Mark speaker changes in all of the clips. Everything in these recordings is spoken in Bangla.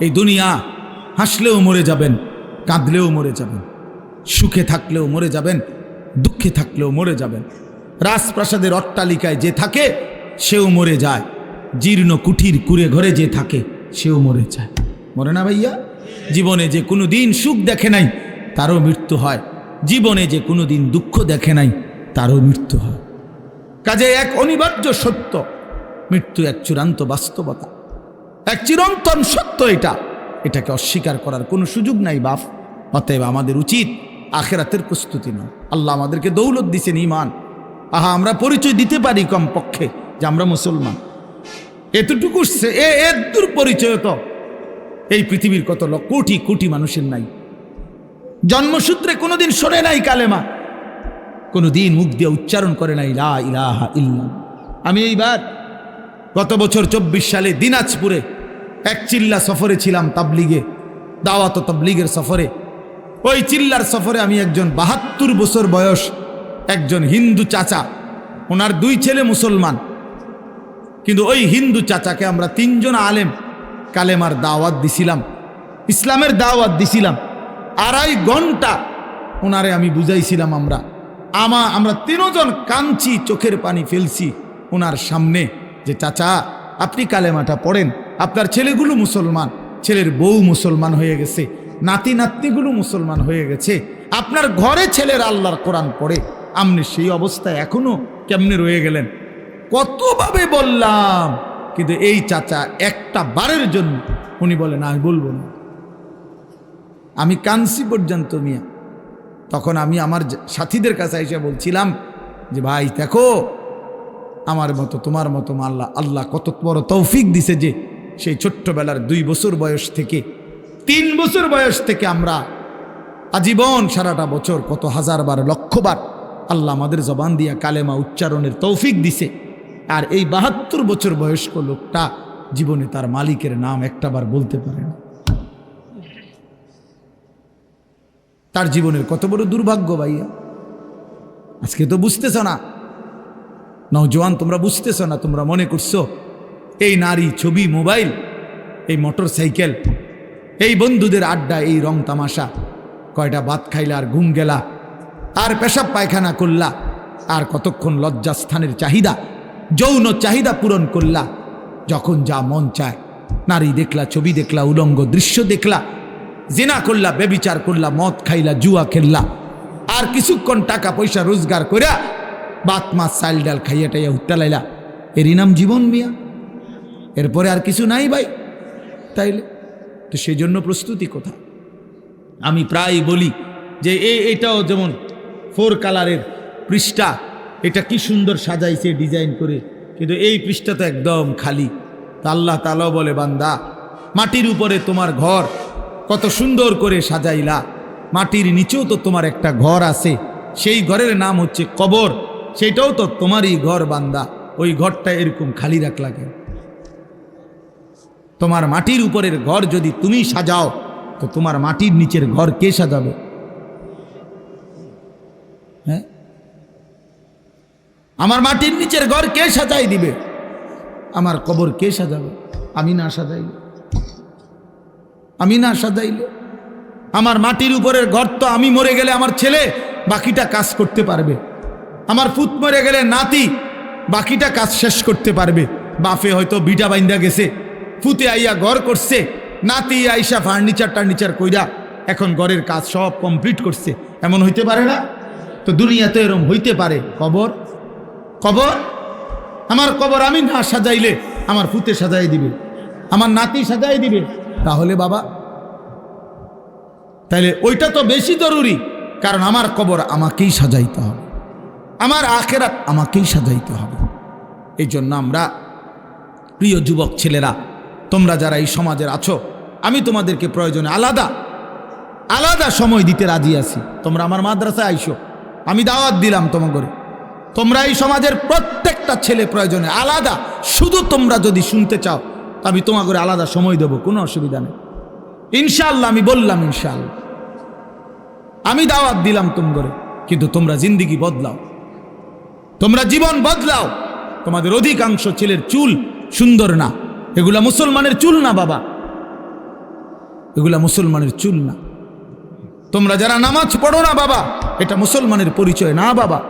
Speaker 1: এই দুনিয়া হাসলেও মরে যাবেন, কাঁদলেও মরে যাবেন, সুখে থাকলেও মরে যাবেন, দুঃখে থাকলেও মরে যাবেন। রাজপ্রাসাদের অট্টালিকায় যে থাকে, সেও মরে যায়। জীর্ণ কুঠির কুড়ে ঘরে যে থাকে, সেও মরে যায়। মরে না ভাইয়া? জীবনে যে কোনো দিন সুখ দেখে নাই, তারও মৃত্যু হয়। জীবনে যে কোনো দিন দুঃখ দেখে নাই, তারও মৃত্যু হয়। কাজে এক অনিবার্য সত্য, মৃত্যু এক চূড়ান্ত বাস্তবতা। এক চিরন্তন সত্য এটা। এটাকে অস্বীকার করার কোনো সুযোগ নাই বাপ। অতএব আমাদের উচিত আখেরাতের প্রস্তুতি নয় আল্লাহ আমাদেরকে দৌলত দিছেন ইমান আহা, আমরা পরিচয় দিতে পারি কম পক্ষে যে আমরা মুসলমান। এতটুকু এ এর দূর পরিচয় তো। এই পৃথিবীর কত কোটি কোটি মানুষের নাই। জন্মসূত্রে কোনোদিন শোনে নাই কালেমা। কোনোদিন মুখ দিয়ে উচ্চারণ করে নাই, লা ইলাহা ইল্লা আমি এইবার গত বছর চব্বিশ সালে দিনাজপুরে এক চিল্লা সফরে ছিলাম তাবলিগে, দাওয়াত তাবলিগের সফরে। ওই চিল্লার সফরে আমি একজন বাহাত্তর বছর বয়স, একজন হিন্দু চাচা, ওনার দুই ছেলে মুসলমান। কিন্তু ওই হিন্দু চাচাকে আমরা তিনজন আলেম কালেমার দাওয়াত দিছিলাম, ইসলামের দাওয়াত দিছিলাম। আড়াই ঘণ্টা ওনারে আমি বুঝাইছিলাম আমরা। আমা, আমরা তিনজন কাঁদছি, চোখের পানি ফেলছি ওনার সামনে যে, চাচা, আপনি কালেমাটা পড়েন। আপনার ছেলেগুলো মুসলমান, ছেলের বউ মুসলমান হয়ে গেছে, নাতি নাতনিগুলো মুসলমান হয়ে গেছে, আপনার ঘরে ছেলের আল্লাহর কোরআন পড়ে, আপনি সেই অবস্থায় এখনও কেমনে রয়ে গেলেন? কতভাবে বললাম, কিন্তু এই চাচা একটা বারের জন্য উনি বলেন, আমি বলব না। আমি কানসি পর্যন্ত মিয়া। তখন আমি আমার সাথীদের কাছে এসে বলছিলাম যে, ভাই, দেখো, আমার মতো, তোমার মতো, আল্লাহ আল্লাহ কত বড় তৌফিক দিছে যে সেই ছোট্টবেলার দুই বছর বয়স থেকে, তিন বছর বয়স থেকে আমরা আজীবন সারাটা বছর কত হাজার বার লক্ষবার আল্লাহ আমাদের জবান দিয়া কালেমা উচ্চারণের তৌফিক দিছে। আর এই বাহাত্তর বছর বয়স্ক লোকটা জীবনে তার মালিকের নাম একটাবার বলতে পারে না। তার জীবনের কত বড় দুর্ভাগ্য ভাইয়া। আজকে তো বুঝতেছ না। নওজোয়ান, তোমরা বুঝতেছ না, তোমরা মনে করছ এই নারী ছবি, মোবাইল, এই মোটর সাইকেল এই বন্ধুদের আড্ডা, এই রং তামাশা, কয়টা ভাত খাইলা আর ঘুম গেলা, আর পেশাব পায়খানা করলা, আর কতক্ষণ লজ্জাস্থানের চাহিদা, যৌন চাহিদা পূরণ করলা, যখন যা মন চায়, নারী দেখলা, ছবি দেখলা, উলঙ্গ দৃশ্য দেখলা, জেনা করলা বেবিচার করলা, মদ খাইলা, জুয়া খেললা, আর কিছুক্ষণ টাকা পয়সা রোজগার কইরা বাত, মাছ, চাল, ডাল খাইয়া টাইয়া উত্তা লাইলা এরই নাম জীবন মিয়া। এরপরে আর কিছু নাই ভাই। তাইলে, তো সেই জন্য প্রস্তুতি কোথায়? আমি প্রায় বলি যে এই এটাও যেমন ফোর কালারের পৃষ্ঠা, এটা কি সুন্দর সাজাইছে ডিজাইন করে, কিন্তু এই পৃষ্ঠা তো একদম খালি। তা আল্লাহ তালাও বলে, বান্দা, মাটির উপরে তোমার ঘর কত সুন্দর করে সাজাইলা। মাটির নিচেও তো তোমার একটা ঘর আছে, সেই ঘরের নাম হচ্ছে কবর, সেটাও তো তোমারই ঘর বান্দা। ওই ঘরটা এরকম খালি রাখলা কেন? তোমার মাটির উপরের ঘর যদি তুমি সাজাও, তো তোমার মাটির নিচের ঘর কে সাজাবে? হ্যাঁ? আমার মাটির নিচের ঘর কে সাজাই দিবে? আমার কবর কে সাজাবে? আমি না সাজাইলে। আমি না সাজাইলে। আমার মাটির উপরের ঘর তো আমি মরে গেলে আমার ছেলে বাকিটা কাজ করতে পারবে। আমার পুত মরে গেলে নাতি বাকিটা কাজ শেষ করতে পারবে। বাফে হয়তো বিটা বাইন্দা গেছে। ফুতে আইয়া ঘর করছে, নাতি আইসা ফার্নিচার টার্নিচার কইরা এখন ঘরের কাজ সব কমপ্লিট করছে। এমন হইতে পারে না? তো দুনিয়াতে এরম হইতে পারে। কবর? কবর? আমার কবর আমি না সাজাইলে আমার ফুতে সাজাই দিবে। আমার নাতি সাজাই দিবে। তাহলে বাবা, তাইলে ওইটা তো বেশি জরুরি, কারণ আমার কবর আমাকেই সাজাইতে হবে। আমার আখেরাত আমাকেই সাজাইতে হবে। এই জন্য আমরা প্রিয় যুবক ছেলেরা তোমরা যারা এই সমাজের আছো, আমি তোমাদেরকে প্রয়োজনে আলাদা আলাদা সময় দিতে রাজি আছি। তোমরা আমার মাদ্রাসায় আইসো, আমি দাওয়াত দিলাম তোমাকে তোমরা এই সমাজের প্রত্যেকটা ছেলে প্রয়োজনে আলাদা, শুধু তোমরা যদি শুনতে চাও, আমি তোমাকে আলাদা সময় দেবো, কোনো অসুবিধা নেই। ইনশাল্লাহ আমি বললাম ইনশাল্লাহ আমি দাওয়াত দিলাম তোমাকে কিন্তু তোমরা জিন্দিগি বদলাও। তোমরা জীবন বদলাও। তোমাদের অধিকাংশ ছেলের চুল সুন্দর না। এগুলা মুসলমানের চুল না, বাবা। এগুলা মুসলমানের চুল না। তোমরা যারা নামাজ পড়ো না, বাবা, এটা মুসলমানের পরিচয় না, বাবা।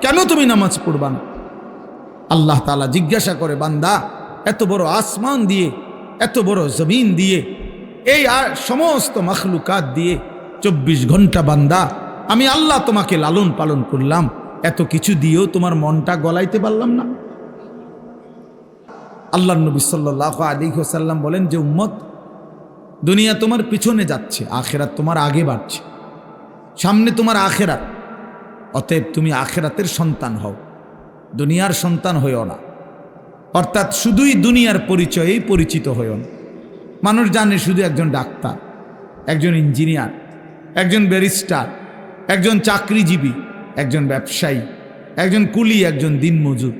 Speaker 1: কেন তুমি নামাজ পড়বা না? আল্লাহ তালা জিজ্ঞাসা করে, বান্দা, এত বড় আসমান দিয়ে, এত বড় জমিন দিয়ে, এই আর সমস্ত মখলুকাত দিয়ে চব্বিশ ঘণ্টা, বান্দা, আমি আল্লাহ তোমাকে লালন পালন করলাম। এত কিছু দিয়েও তোমার মনটা গলাইতে পারলাম না। আল্লাহ নবী সাল্লাহ আলী হোসাল্লাম বলেন যে, উম্মত, দুনিয়া তোমার পিছনে যাচ্ছে, আখেরাত তোমার আগে বাড়ছে। সামনে তোমার আখেরাত। অতএব তুমি আখেরাতের সন্তান হও। দুনিয়ার সন্তান হইও না। অর্থাৎ শুধুই দুনিয়ার পরিচয়েই পরিচিত হইও না। মানুষ জানে শুধু একজন ডাক্তার, একজন ইঞ্জিনিয়ার, একজন ব্যারিস্টার, একজন চাকরিজীবী, একজন ব্যবসায়ী, একজন কুলি, একজন দিনমজুর।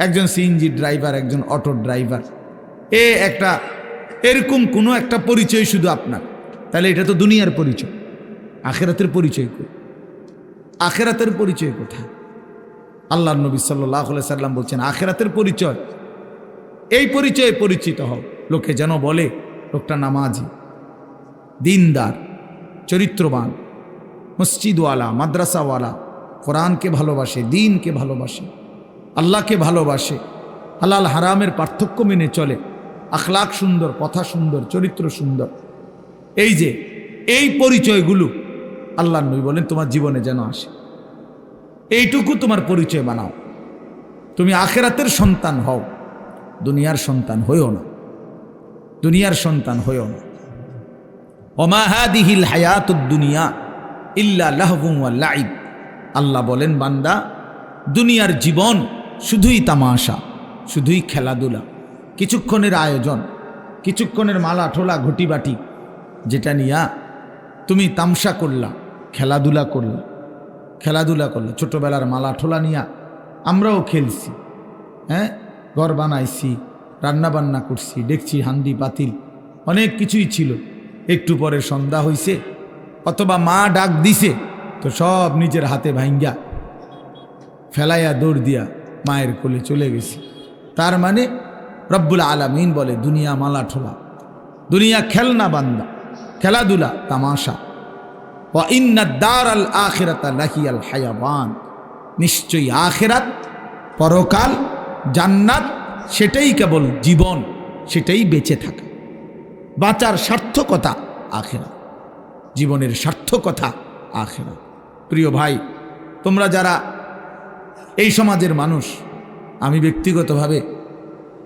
Speaker 1: একজন সিএনজি ড্রাইভার একজন অটো ড্রাইভার এ একটা, এরকম কোনো একটা পরিচয় শুধু আপনার। তাহলে এটা তো দুনিয়ার পরিচয়। আখেরাতের পরিচয় আখেরাতের পরিচয় কোথায়? আল্লাহ নবী সাল্লাহ সাল্লাম বলছেন, আখেরাতের পরিচয়। এই পরিচয়ে পরিচিত হও। লোকে যেন বলে, লোকটা নামাজি, দিনদার, চরিত্রবান, মসজিদওয়ালা, মাদ্রাসাওয়ালা, কোরআনকে ভালোবাসে, দিনকে ভালোবাসে। আল্লাহকে ভালোবাসে। হালাল হারামের পার্থক্য মেনে চলে। আখলাক সুন্দর, কথা সুন্দর, চরিত্র সুন্দর। এই যে, এই পরিচয়গুলো আল্লাহ নবী বলেন, তোমার জীবনে যেন আসে। এইটুকু তোমার পরিচয় বানাও। তুমি আখেরাতের সন্তান হও। দুনিয়ার সন্তান হইও না। দুনিয়ার সন্তান হইও না। অমাহাদিহিল হায়াতুদ দুনিয়া ইল্লা লাইব আল্লাহ বলেন, বান্দা, দুনিয়ার জীবন শুধুই তামাশা, শুধুই খেলাধুলা, কিছুক্ষণের আয়োজন, কিছুক্ষণের মালা ঠোলা ঘটিবাটি, যেটা নিয়া তুমি তামসা করলা, খেলাধুলা করলা খেলাধুলা করলা। ছোটোবেলার মালা ঠোলা নিয়া আমরাও খেলছি হ্যাঁ? ঘর বানাইছি, রান্নাবান্না করছি, দেখছি হান্দি পাতিল, অনেক কিছুই ছিল। একটু পরে সন্ধ্যা হইছে, অথবা মা ডাক দিছে, তো সব নিজের হাতে ভাঙ্গা ফেলাইয়া দৌড় দিয়া মায়ের কোলে চলে গেছি। তার মানে রব্বুল আলামিন বলে, দুনিয়া মালা ঠোলা, দুনিয়া খেলনা বান্দা, খেলাধুলা তামাশা। ও ইন্নাদ্দার আল আখেরাত লাহিয়াল হায়াবান নিশ্চয়ই আখেরাত, পরকাল, জান্নাত, সেটাই কেবল জীবন, সেটাই বেঁচে থাকা। বাঁচার সার্থকতা আখেরা জীবনের সার্থকতা আখেরা প্রিয় ভাই, তোমরা যারা এই সমাজের মানুষ, আমি ব্যক্তিগতভাবে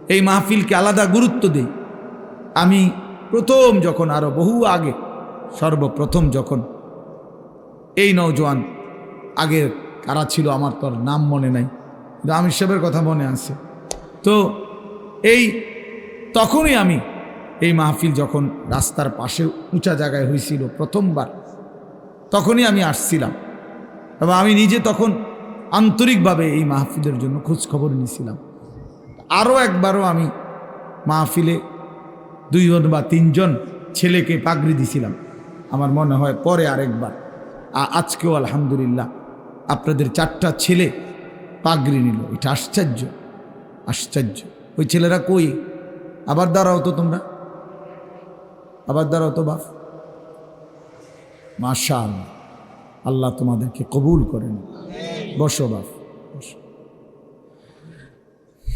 Speaker 1: এই মাহফিলকে আলাদা গুরুত্ব দিই। আমি প্রথম যখন আরও বহু আগে, সর্বপ্রথম যখন এই নৌজওয়ান আগের কারা ছিল আমার তোর নাম মনে নাই, কিন্তু আমির সাহেবের কথা মনে আছে। তো এই তখনই আমি এই মাহফিল যখন রাস্তার পাশে উঁচা জায়গায় হয়েছিল প্রথমবার, তখনই আমি আসছিলাম। এবং আমি নিজে তখন আন্তরিকভাবে এই মাহফিলের জন্য খোঁজ খবর নিয়েছিলাম। আরও একবারও আমি মাহফিলে দুইজন বা তিনজন ছেলেকে পাগড়ি দিছিলাম। আমার মনে হয় পরে আরেকবার। আজকেও আলহামদুলিল্লাহ আপনাদের চারটা ছেলে পাগড়ি নিল। এটা আশ্চর্য আশ্চর্য। ওই ছেলেরা কই? আবার দাঁড়াও তো তোমরা। আবার দাঁড়াও তো বাপ। মাশাল আল্লাহ তোমাদেরকে কবুল করেন। বসো বাপ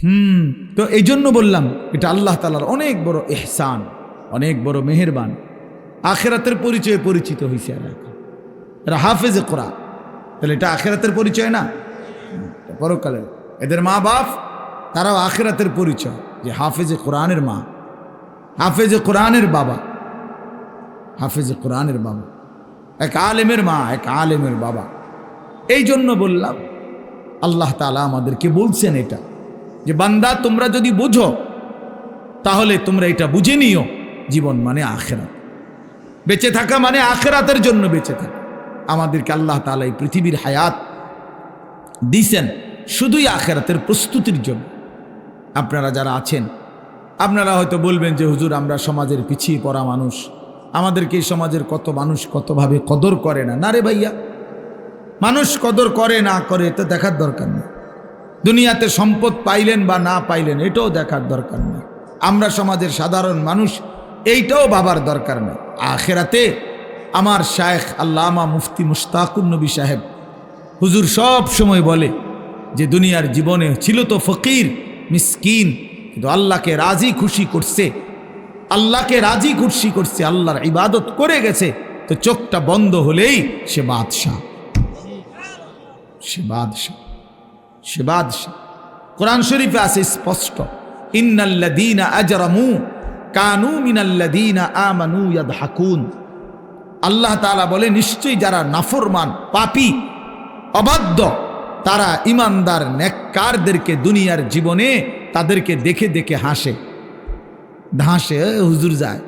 Speaker 1: হুম, তো এই জন্য বললাম, এটা আল্লাহ তালার অনেক বড় এহসান অনেক বড় মেহেরবান। আখেরাতের পরিচয়ে পরিচিত হয়েছে এখন। এরা হাফেজে কোরআন। তাহলে এটা আখেরাতের পরিচয় না? পরকালের এদের মা বাপ, তারাও আখেরাতের পরিচয়, যে হাফেজে কোরআনের মা। হাফেজে কোরআনের বাবা। হাফেজে কোরআনের বাবা। এক আলেমের মা, এক আলেমের বাবা। এই জন্য বললাম, আল্লাহ তালা আমাদেরকে বলছেন এটা, যে বান্দা, তোমরা যদি বুঝো, তাহলে তোমরা এটা বুঝে নিও, জীবন মানে আখেরাত। বেঁচে থাকা মানে আখেরাতের জন্য বেঁচে থাকা। আমাদেরকে আল্লাহ তালা এই পৃথিবীর হায়াত দিছেন শুধুই আখেরাতের প্রস্তুতির জন্য। আপনারা যারা আছেন, আপনারা হয়তো বলবেন যে, হুজুর, আমরা সমাজের পিছিয়ে পড়া মানুষ। আমাদেরকে এই সমাজের কত মানুষ কতভাবে কদর করে না? না রে ভাইয়া মানুষ কদর করে, না করে, এটা দেখার দরকার নেই। দুনিয়াতে সম্পদ পাইলেন বা না পাইলেন, এটাও দেখার দরকার নেই। আমরা সমাজের সাধারণ মানুষ, এইটাও বাবার দরকার নেই। আখেরাতে আমার শায়েখ আল্লামা মুফতি মুশতাকুর নবী সাহেব, হুজুর সব সময় বলে যে দুনিয়ার জীবনে ছিল তো ফকির, মিসকিন, কিন্তু আল্লাহকে রাজি খুশি করছে, আল্লাহকে রাজি খুশি করছে, আল্লাহর ইবাদত করে গেছে, তো চোখটা বন্ধ হলেই সে বাদশাহ। সে বাদশাহ সে বাদশাহ। কোরআন শরীফে আছে স্পষ্ট কানু আমানু ইয়াদহাকুন। আল্লাহ বলে নিশ্চয়ই যারা নাফরমান পাপী অবাধ্য তারা ইমানদার নেককারদেরকে দুনিয়ার জীবনে তাদেরকে দেখে দেখে হাসে। "এ, হুজুর যায়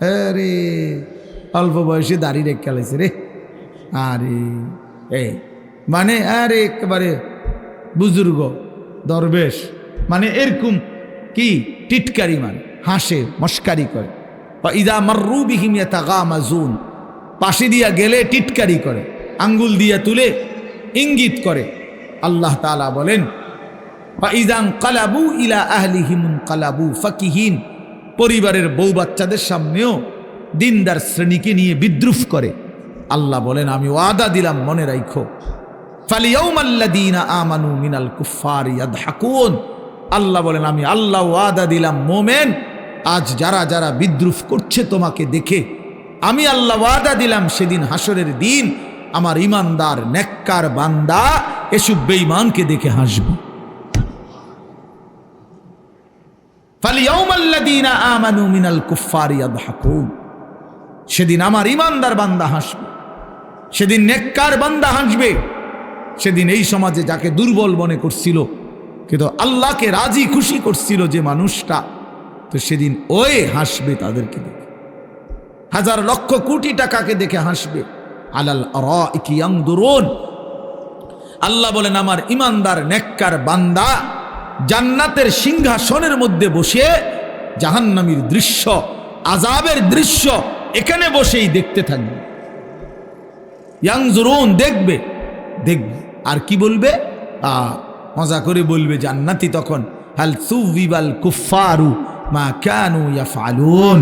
Speaker 1: আরে অল্প বয়সে দাঁড়িয়ে রেখে রে। আরে এই মানে আরে, একেবারে বুজুর্গ, দরবেশ মানে এরকম কি টিটকারি মানে হাসে, মস্কারি করে। বা ইদা মার্রু বিহিমিয়া তাগা মাজুন পাশে দিয়া গেলে টিটকারি করে, আঙ্গুল দিয়া তুলে ইঙ্গিত করে। আল্লাহ তালা বলেন বা ইদাং কালাবু ইলা আহলিহিমুন কালাবু ফাকিহীন পরিবারের বউ বাচ্চাদের সামনেও দিনদার শ্রেণীকে নিয়ে বিদ্রুপ করে। আল্লাহ বলেন, আমি ওয়াদা দিলাম, মনে ফালিয়াউমাল্লাযীনা আমানু মিনাল কুফফারি ইয়াদহাকুন। আল্লাহ বলেন, আমি আল্লাহ ওয়াদা দিলাম, মোমেন। আজ যারা যারা বিদ্রুপ করছে তোমাকে দেখে, আমি আল্লাহ ওয়াদা দিলাম, সেদিন হাসরের দিন আমার ইমানদার নেককার বান্দা এসব বেঈমানকে দেখে হাসবে। আমানু মিনাল কুফফারি ইয়াদহাকুন। সেদিন আমার ইমানদার বান্দা হাসবে, সেদিন নেককার বান্দা হাসবে। সেদিন এই সমাজে যাকে দুর্বল মনে করছিল, কিন্তু আল্লাহকে রাজি খুশি করছিল যে মানুষটা, তো সেদিন ওই হাসবে তাদেরকে দেখে। হাজার লক্ষ কোটি টাকাকে দেখে হাসবে। আলাল দরুন আল্লাহ বলেন, আমার ইমানদার, নেককার বান্দা জান্নাতের সিংহাসনের মধ্যে বসে জাহান্নামীর দৃশ্য আজাবের দৃশ্য এখানে বসেই দেখতে থাকবে। ইয়াংজুরুন দেখবে দেখবে। আর কি বলবে? মজা করে বলবে জান্নাতি তখন, হাল সুবিবাল কুফারু মা কানু ইয়াফালুন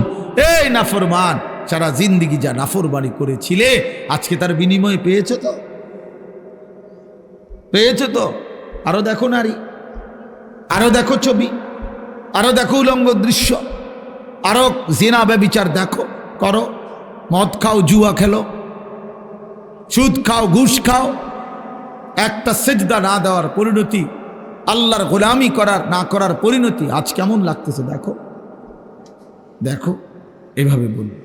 Speaker 1: এই নাফরমান, সারা জিন্দিগি যা নাফরবানি করেছিলে, আজকে তার বিনিময় পেয়েছ তো? পেয়েছ তো? আরও দেখো নারী, আরও দেখো ছবি, আরও দেখো উলঙ্গ দৃশ্য, আরও জেনা ব্যবিচার দেখো, করো। মদ খাও, জুয়া খেলো। সুদ খাও, ঘুষ খাও। একটা সেজদা না দেওয়ার পরিণতি, আল্লাহর গোলামি করার, না করার পরিণতি আজ কেমন লাগতেছে দেখো। দেখো, এভাবে বলবে।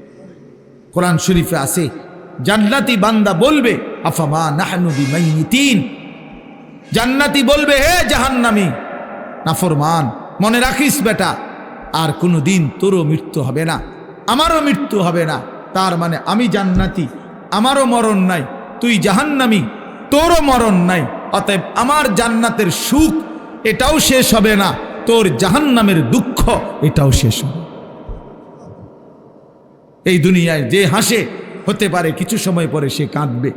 Speaker 1: কোরআন শরীফে আছে, জান্নাতি বান্দা বলবে, আফামা নাহনু বিমাইনিতিন জান্নাতি বলবে, হে জাহান্নামী, নাফরমান, মনে রাখিস বেটা, আর কোনো দিন তোরও মৃত্যু হবে না, আমারও মৃত্যু হবে না, তার মানে আমি জান্নাতি, আমারও মরণ নাই, তুই জাহান্নামি। তোরও মরণ নাই, অতএব আমার জান্নাতের সুখ এটাও শেষ হবে না, তোর জাহান্নামের দুঃখ এটাও শেষ হবে। এই দুনিয়ায় যে হাসে, হতে পারে কিছু সময় পরে সে কাঁদবে।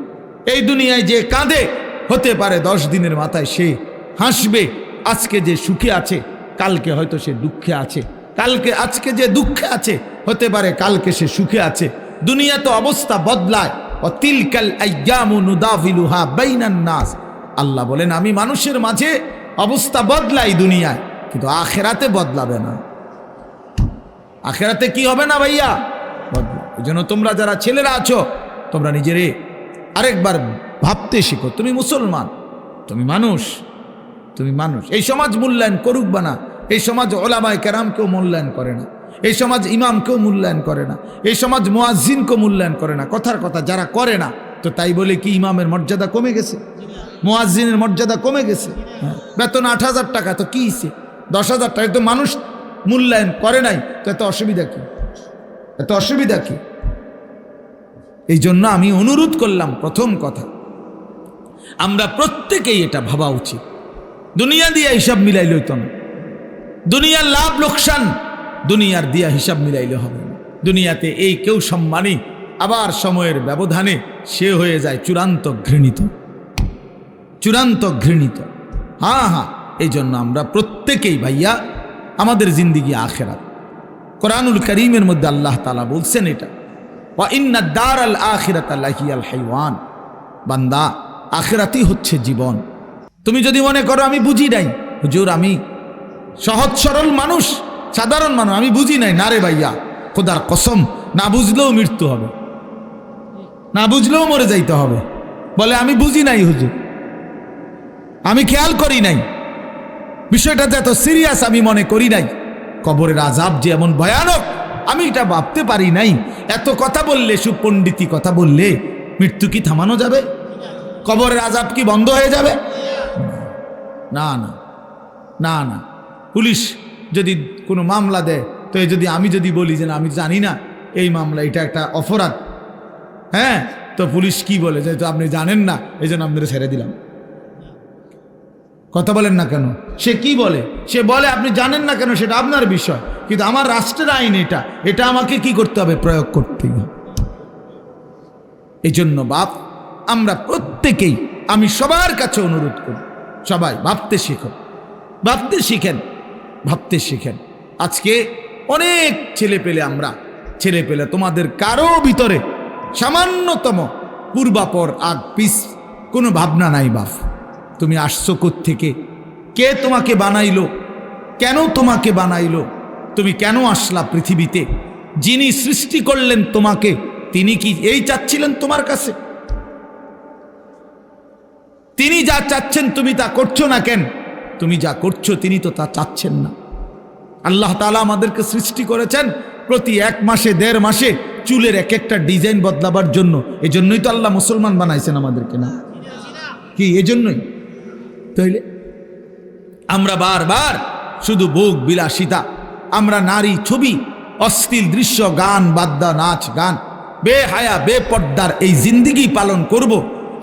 Speaker 1: এই দুনিয়ায় যে কাঁদে, হতে পারে দশ দিনের মাথায় সে হাসবে, আজকে যে সুখে আছে, কালকে হয়তো সে দুঃখে আছে। কালকে, আজকে যে দুঃখে আছে, হতে পারে কালকে সে সুখে আছে। দুনিয়া তো অবস্থা বদলায় আল্লাহ বলেন, আমি মানুষের মাঝে অবস্থা বদলাই দুনিয়ায়, কিন্তু আখেরাতে বদলাবে না। আখেরাতে কি হবে না ভাইয়া? এই জন্য তোমরা যারা ছেলেরা আছো, তোমরা নিজেরে আরেকবার ভাবতে শিখো। তুমি মুসলমান, তুমি মানুষ তুমি মানুষ। এই সমাজ মূল্যায়ন করুক বা না, এই সমাজ ওলামায় কেরাম কেউ মূল্যায়ন করে না। এই সমাজ ইমামকেও মূল্যায়ন করে না এই সমাজ মোয়াজিনকেও মূল্যায়ন করে না। কথার কথা যারা করে না তো তাই বলে কি ইমামের মর্যাদা কমে গেছে? মোয়াজিনের মর্যাদা কমে গেছে? হ্যাঁ, বেতন আট হাজার টাকা তো কী হিসে দশ হাজার টাকা তো মানুষ মূল্যায়ন করে নাই তো এত অসুবিধা কি? এত অসুবিধা কি? এই জন্য আমি অনুরোধ করলাম প্রথম কথা আমরা প্রত্যেকেই এটা ভাবা উচিত। দুনিয়া দিয়ে এইসব মিলাই হইতো না। দুনিয়ার লাভ লোকসান দুনিয়ার দিয়া হিসাব মিলাইলে হবে। দুনিয়াতে এই কেউ সম্মানী, আবার সময়ের ব্যবধানে সে হয়ে যায় চূড়ান্ত ঘৃণিত। চূড়ান্ত ঘৃণিত। হ্যাঁ হ্যাঁ এই জন্য আমরা প্রত্যেকেই ভাইয়া আমাদের জিন্দিগি আখেরাত। কোরআনুল করিমের মধ্যে আল্লাহ তালা বলছেন এটা। দার আল আখিরাত আল হাইওয়ান। বান্দা, আখিরাতই হচ্ছে জীবন। তুমি যদি মনে করো আমি বুঝি নাই, হুজুর আমি সহজ সরল মানুষ সাধারণ মানুষ, আমি বুঝি নাই। না রে ভাইয়া, খোদার কসম, না বুঝলেও মৃত্যু হবে। না বুঝলেও মরে যাইতে হবে। বলে, আমি বুঝি নাই হুজুর। আমি খেয়াল করি নাই। বিষয়টা যে এত সিরিয়াস আমি মনে করি নাই। কবরের আজাব যে এমন ভয়ানক, আমি এটা ভাবতে পারি নাই। এত কথা বললে সুপণ্ডিতি কথা বললে, মৃত্যু কি থামানো যাবে? কবরের আজাব কি বন্ধ হয়ে যাবে? না না না না। পুলিশ যদি কোনো মামলা দেয়, তো যদি আমি যদি বলি যে না, আমি জানি না, এই মামলা, এটা একটা অপরাধ। হ্যাঁ? তো পুলিশ কি বলে? যে তো আপনি জানেন না, এই জন্য আপনারা ছেড়ে দিলাম। কথা বলেন না কেন? সে কি বলে? সে বলে, আপনি জানেন না কেন, সেটা আপনার বিষয়। কিন্তু আমার রাষ্ট্রের আইন এটা এটা আমাকে কি করতে হবে? প্রয়োগ করতে হবে। এই জন্য বাপ, আমরা প্রত্যেকেই, আমি সবার কাছে অনুরোধ করি, সবাই ভাবতে শিখো। ভাবতে শিখেন। ভাবতে শিখেন। আজকে অনেক ছেলে পেলে আমরা, ছেলে পেলে তোমাদের কারও ভিতরে সামান্যতম পূর্বাপর আগ পিস কোনো ভাবনা নাই বাপ। তুমি আসছো থেকে কে তোমাকে বানাইলো? কেন তোমাকে বানাইলো? তুমি কেন আসলা পৃথিবীতে? যিনি সৃষ্টি করলেন তোমাকে, তিনি কি এই চাচ্ছিলেন তোমার কাছে? তিনি যা চাচ্ছেন তুমি তা করছ না কেন? তুমি যা করছ তিনি তো তা চাচ্ছেন না। আল্লাহ তালা আমাদেরকে সৃষ্টি করেছেন প্রতি এক মাসে, দেড় মাসে চুলের এক একটা ডিজাইন বদলাবার জন্য। এই জন্যই তো আল্লাহ মুসলমান বানাইছেন আমাদেরকে না। কি, এজন্যই? তাইলে আমরা বারবার শুধু ভোগ বিলাসিতা, আমরা নারী ছবি, অশ্লীল দৃশ্য, গান, বাদ্যা, নাচ, গান বেহায়া বেপর্দার এই জিন্দিগি পালন করব।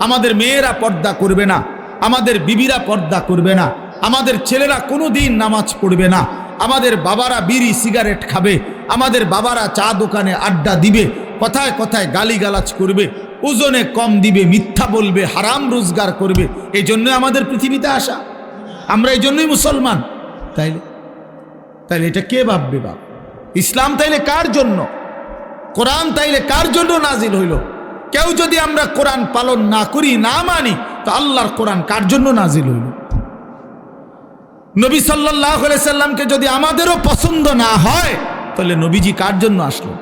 Speaker 1: আমাদের মেয়েরা পর্দা করবে না, আমাদের বিবিরা পর্দা করবে না। আমাদের ছেলেরা কোনো দিন নামাজ পড়বে না। আমাদের বাবারা বিড়ি, সিগারেট খাবে। আমাদের বাবারা চা দোকানে আড্ডা দিবে। কথায় কথায় গালিগালাজ করবে। ওজনে কম দিবে, মিথ্যা বলবে, হারাম রোজগার করবে। এই জন্য আমাদের পৃথিবীতে আসা। আমরা এই জন্যই মুসলমান। তাইলে? তাইলে এটা কে ভাববে বাপ? ইসলাম তাইলে কার জন্য? কোরআন তাইলে কার জন্য নাজিল হইল? কেউ যদি আমরা কোরআন পালন না করি, না মানি, তো আল্লাহর কোরআন কার জন্য নাজিল হইল? নবী সাল্লাহ সাল্লামকে যদি আমাদেরও পছন্দ না হয়, তাহলে নবীজি কার জন্য আসলো?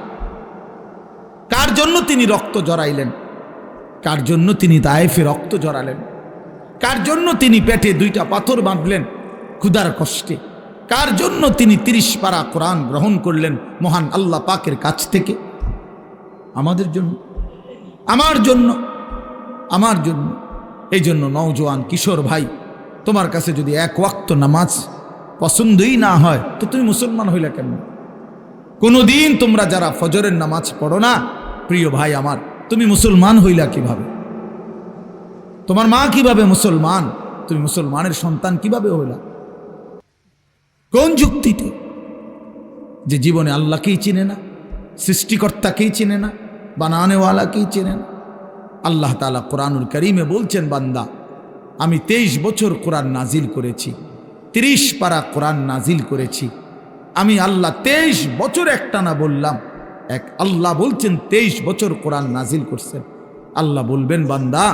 Speaker 1: কার জন্য তিনি রক্ত জড়াইলেন? কার জন্য তিনি দায়েফে রক্ত জড়ালেন? কার জন্য তিনি পেটে দুইটা পাথর বাঁধলেন ক্ষুধার কষ্টে? কার জন্য তিনি তিরিশ পারা কোরআন গ্রহণ করলেন মহান আল্লাহ পাকের কাছ থেকে? আমাদের জন্য। আমার জন্য। আমার জন্য। এই জন্য নওজোয়ান কিশোর ভাই তোমার কাছে যদি এক ওয়াক্ত নামাজ পছন্দই না হয়, তো তুমি মুসলমান হইলা কেমন? কোনোদিন তোমরা যারা ফজরের নামাজ পড়ো না, প্রিয় ভাই আমার, তুমি মুসলমান হইলা কীভাবে? তোমার মা কীভাবে মুসলমান? তুমি মুসলমানের সন্তান কীভাবে হইলা? কোন যুক্তিতে? যে জীবনে আল্লাহকেই চিনে না, সৃষ্টিকর্তাকেই চিনে না, বানানেওয়ালাকেই চেনে না। আল্লাহ তালা কোরআনুল করিমে বলছেন, বান্দা আমি তেইশ বছর কোরআন নাজিল করেছি, তিরিশ পারা কোরআন নাজিল করেছি। আমি আল্লাহ তেইশ বছর একটা না বললাম, এক আল্লাহ বলছেন তেইশ বছর কোরআন নাজিল করছেন। আল্লাহ বলবেন, বান্দা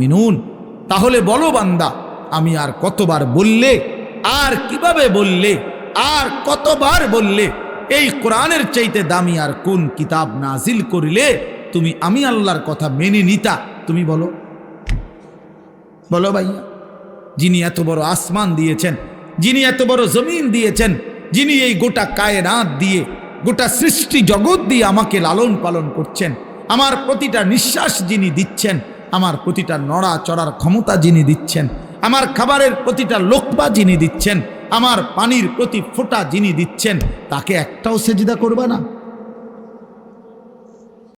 Speaker 1: মিনুন তাহলে বলো বান্দা, আমি আর কতবার বললে, আর কীভাবে বললে, আর কতবার বললে, এই কোরআনের চাইতে দামি আর কোন কিতাব নাজিল করিলে তুমি আমি আল্লাহর কথা মেনে নিতা? তুমি বলো। বলো ভাইয়া যিনি এত বড় আসমান দিয়েছেন, যিনি এত বড় জমিন দিয়েছেন, যিনি এই গোটা কায়নাত দিয়ে, গোটা সৃষ্টি জগৎ দিয়ে আমাকে লালন পালন করছেন, আমার প্রতিটা নিঃশ্বাস যিনি দিচ্ছেন, আমার প্রতিটা নড়া চড়ার ক্ষমতা যিনি দিচ্ছেন, আমার খাবারের প্রতিটা লোকবা যিনি দিচ্ছেন, আমার পানির প্রতি ফোঁটা যিনি দিচ্ছেন, তাকে একটাও সেজিদা করবে না।